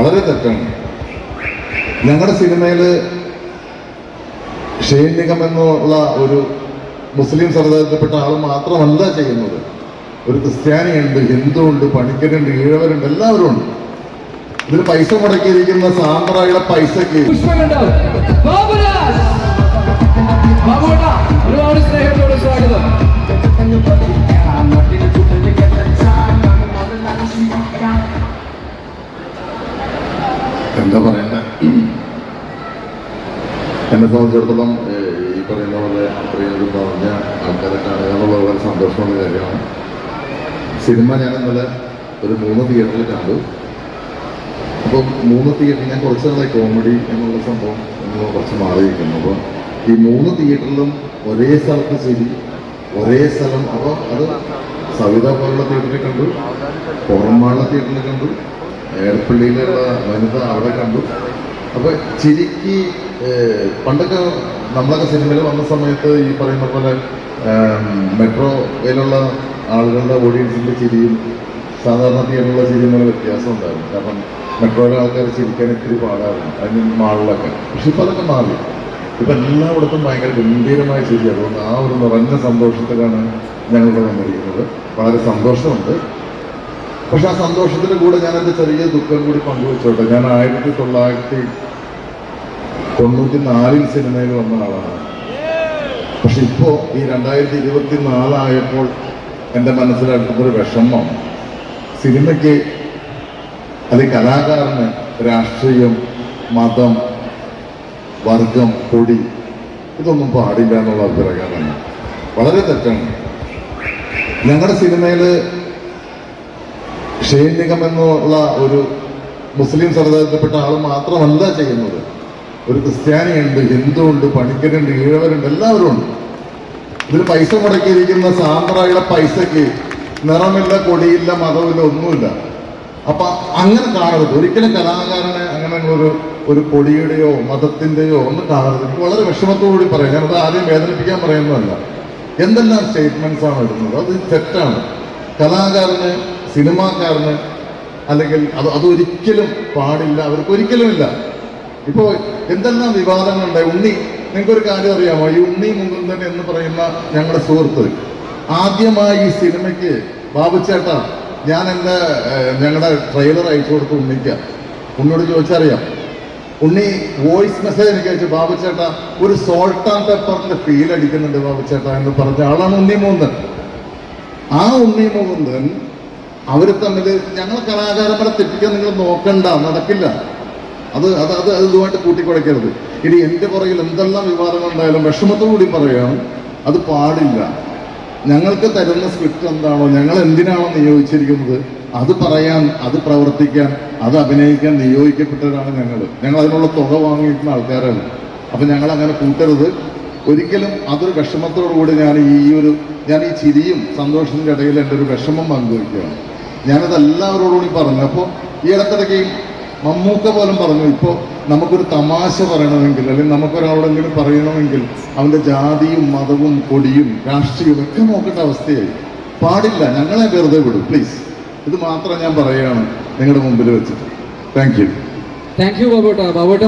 വളരെ തെറ്റാണ് ഞങ്ങളുടെ സിനിമയിൽ ഷെയ്ൻ നിഗം എന്നുള്ള ഒരു മുസ്ലിം സമുദായത്തിൽപ്പെട്ട ആൾ മാത്രമല്ല ചെയ്യുന്നത്. ഒരു ക്രിസ്ത്യാനിയുണ്ട് ഹിന്ദു ഉണ്ട് പണിക്കരുണ്ട് ഈഴവരുണ്ട് എല്ലാവരും ഉണ്ട്. ഇതിന് പൈസ മുടക്കിയിരിക്കുന്ന സാമ്പ്രായുടെ പൈസക്ക് ഒരുപാട് സ്നേഹത്തോടെ സ്വാഗതം. എന്താ പറയണ്ട? എന്നെ സംബന്ധിച്ചിടത്തോളം ഈ പറയുന്ന പോലെ പ്രിയത് പറഞ്ഞ ആൾക്കാരെ കാണുക എന്നുള്ളത് വളരെ സന്തോഷമുള്ള കാര്യമാണ്. സിനിമ ഞാൻ ഇന്നലെ ഒരു മൂന്ന് തിയേറ്ററിൽ കണ്ടു. അപ്പം മൂന്ന് തിയേറ്റർ ഞാൻ കുറച്ച് നാളായി കോമഡി എന്നുള്ള സംഭവം എന്നുള്ള കുറച്ച് മാറിയിരിക്കുന്നു. അപ്പോൾ ഈ മൂന്ന് തിയേറ്ററിലും ഒരേ സ്ഥലത്ത് ശരി ഒരേ സ്ഥലം അപ്പോൾ അത് സവിത പോലുള്ള തിയേറ്ററിൽ കണ്ടു പുറമാള തിയേറ്ററിൽ കണ്ടു ഏർപ്പള്ളിയിലുള്ള വനിത അവിടെ കണ്ടു. അപ്പോൾ ചിരിക്ക് പണ്ടൊക്കെ നമ്മളൊക്കെ സിനിമയിൽ വന്ന സമയത്ത് ഈ പറയുന്ന പോലെ മെട്രോയിലുള്ള ആളുകളുടെ ഓഡിയൻസിന്റെ ചിരിയും സാധാരണ തിയേറ്ററിലുള്ള ചിരിയും തമ്മിൽ വ്യത്യാസം ഉണ്ടായിരുന്നു. കാരണം മെട്രോയിലെ ആൾക്കാർ ചിരിക്കാൻ ഇത്തിരി പാടാറുണ്ട് അതിന് മാളിലൊക്കെ. പക്ഷെ ഇപ്പോൾ അതൊക്കെ മാറി. ഇപ്പം എല്ലായിടത്തും ഭയങ്കര ഗംഭീരമായ ചിരി. അതുകൊണ്ട് ആ ഒരു നിറഞ്ഞ സന്തോഷത്തിലാണ് ഞങ്ങളിവിടെ വന്നിരിക്കുന്നത്. വളരെ സന്തോഷമുണ്ട്. പക്ഷെ ആ സന്തോഷത്തിന്റെ കൂടെ ഞാൻ എന്റെ ചെറിയ ദുഃഖം കൂടി പങ്കുവെച്ചോട്ടെ. ഞാൻ ആയിരത്തി തൊള്ളായിരത്തി തൊണ്ണൂറ്റി നാലിൽ സിനിമയിൽ വന്ന ആളാണ്. പക്ഷെ ഇപ്പോ ഈ രണ്ടായിരത്തി ഇരുപത്തി നാലായപ്പോൾ എന്റെ മനസ്സിലടുത്തൊരു വിഷമം. സിനിമയ്ക്ക് അത് കലാകാരന് രാഷ്ട്രീയം മതം വർഗം പൊടി ഇതൊന്നും പാടില്ല എന്നുള്ള അഭിപ്രായമാണ് വളരെ തെറ്റാണ്. ഞങ്ങളുടെ സിനിമയിൽ ഷെയ്ൻ നിഗം എന്നുള്ള ഒരു മുസ്ലിം സമുദായത്തിൽപ്പെട്ട ആൾ മാത്രമല്ല ചെയ്യുന്നത്. ഒരു ക്രിസ്ത്യാനിയുണ്ട് ഹിന്ദു ഉണ്ട് പണിക്കരുണ്ട് ഈഴവരുണ്ട് എല്ലാവരും ഉണ്ട്. ഇതിൽ പൈസ മുടക്കിയിരിക്കുന്ന സാമ്പ്രായുടെ പൈസക്ക് നിറമില്ല കൊടിയില്ല മതമില്ല ഒന്നുമില്ല. അപ്പൊ അങ്ങനെ കാണരുത്. ഒരിക്കലും കലാകാരനെ അങ്ങനെ ഒരു ഒരു കൊടിയുടെയോ മതത്തിന്റെയോ ഒന്നും കാണരുത്. എനിക്ക് വളരെ വിഷമത്തോടുകൂടി പറയാം. ഞാനത് ആദ്യം വേദനിപ്പിക്കാൻ പറയുന്നതല്ല. എന്തെല്ലാം സ്റ്റേറ്റ്മെന്റ്സ് ആണ് ഇടുന്നത്? അത് തെറ്റാണ്. കലാകാരന് സിനിമാക്കാരന് അല്ലെങ്കിൽ അത് അതൊരിക്കലും പാടില്ല അവർക്ക് ഒരിക്കലുമില്ല ഇപ്പോ എന്തെല്ലാം വിവാദങ്ങളുണ്ടായി ഉണ്ണി നിങ്ങൾക്കൊരു കാര്യം അറിയാമോ? ഈ ഉണ്ണി മുകുന്ദൻ എന്ന് പറയുന്ന ഞങ്ങളുടെ സുഹൃത്ത് ആദ്യമായി ഈ സിനിമയ്ക്ക് ബാബുച്ചേട്ടാ ഞാൻ എന്റെ ഞങ്ങളുടെ ട്രെയിലർ അയച്ചു കൊടുത്തു ഉണ്ണിക്ക. ഉണ്ണിയോട് ചോദിച്ചറിയാം. ഉണ്ണി വോയിസ് മെസ്സേജ് എനിക്ക് അയച്ചു ബാബുച്ചേട്ട ഒരു സോൾട്ട് ആൻഡ് പെപ്പറിന്റെ ഫീൽ അടിക്കുന്നുണ്ട് ബാബുച്ചേട്ട എന്ന് പറഞ്ഞ ആളാണ് ഉണ്ണി മുകുന്ദൻ. ആ ഉണ്ണി മുകുന്ദൻ അവർ തമ്മിൽ ഞങ്ങൾ കലാകാരന്മാരെ തെറ്റിക്കാൻ നിങ്ങൾ നോക്കണ്ട നടക്കില്ല. അത് അത് അത് ഇതുമായിട്ട് കൂട്ടിക്കുഴയ്ക്കരുത് ഇനി എന്റെ പുറകിൽ എന്തെല്ലാം വിവാദങ്ങൾ ഉണ്ടായാലും വിഷമത്തോടുകൂടി പറയുകയാണ് അത് പാടില്ല. ഞങ്ങൾക്ക് തരുന്ന സ്ക്രിപ്റ്റ് എന്താണോ ഞങ്ങൾ എന്തിനാണോ നിയോഗിച്ചിരിക്കുന്നത് അത് പറയാൻ അത് പ്രവർത്തിക്കാൻ അത് അഭിനയിക്കാൻ നിയോഗിക്കപ്പെട്ടവരാണ് ഞങ്ങൾ ഞങ്ങൾ അതിനുള്ള തുക വാങ്ങിയിട്ടുള്ള ആൾക്കാരാണ്. അപ്പം ഞങ്ങൾ അങ്ങനെ കൂട്ടരുത്. ഒരിക്കലും അതൊരു വിഷമത്തോടുകൂടി ഞാൻ ഈ ഒരു ഞാൻ ഈ ചിരിയും സന്തോഷത്തിന്റെ ഇടയിൽ എന്റെ ഒരു വിഷമം പങ്കുവയ്ക്കുകയാണ്. ഞാനത് എല്ലാവരോടും കൂടി പറഞ്ഞു അപ്പോൾ ഈ ഇടത്തിടയ്ക്ക് മമ്മൂക്ക പോലും പറഞ്ഞു ഇപ്പോൾ നമുക്കൊരു തമാശ പറയണമെങ്കിൽ അല്ലെങ്കിൽ നമുക്കൊരാളോടെങ്കിലും പറയണമെങ്കിൽ അവന്റെ ജാതിയും മതവും കൊടിയും രാഷ്ട്രീയവും ഒക്കെ നോക്കേണ്ട അവസ്ഥയായി. പാടില്ല ഞങ്ങളെ വെറുതെ വിടും. പ്ലീസ് ഇത് മാത്രം ഞാൻ പറയുകയാണ് നിങ്ങളുടെ മുമ്പിൽ വെച്ചിട്ട്. താങ്ക് യു താങ്ക് യു ബാബോട്ട ബാബോട്ട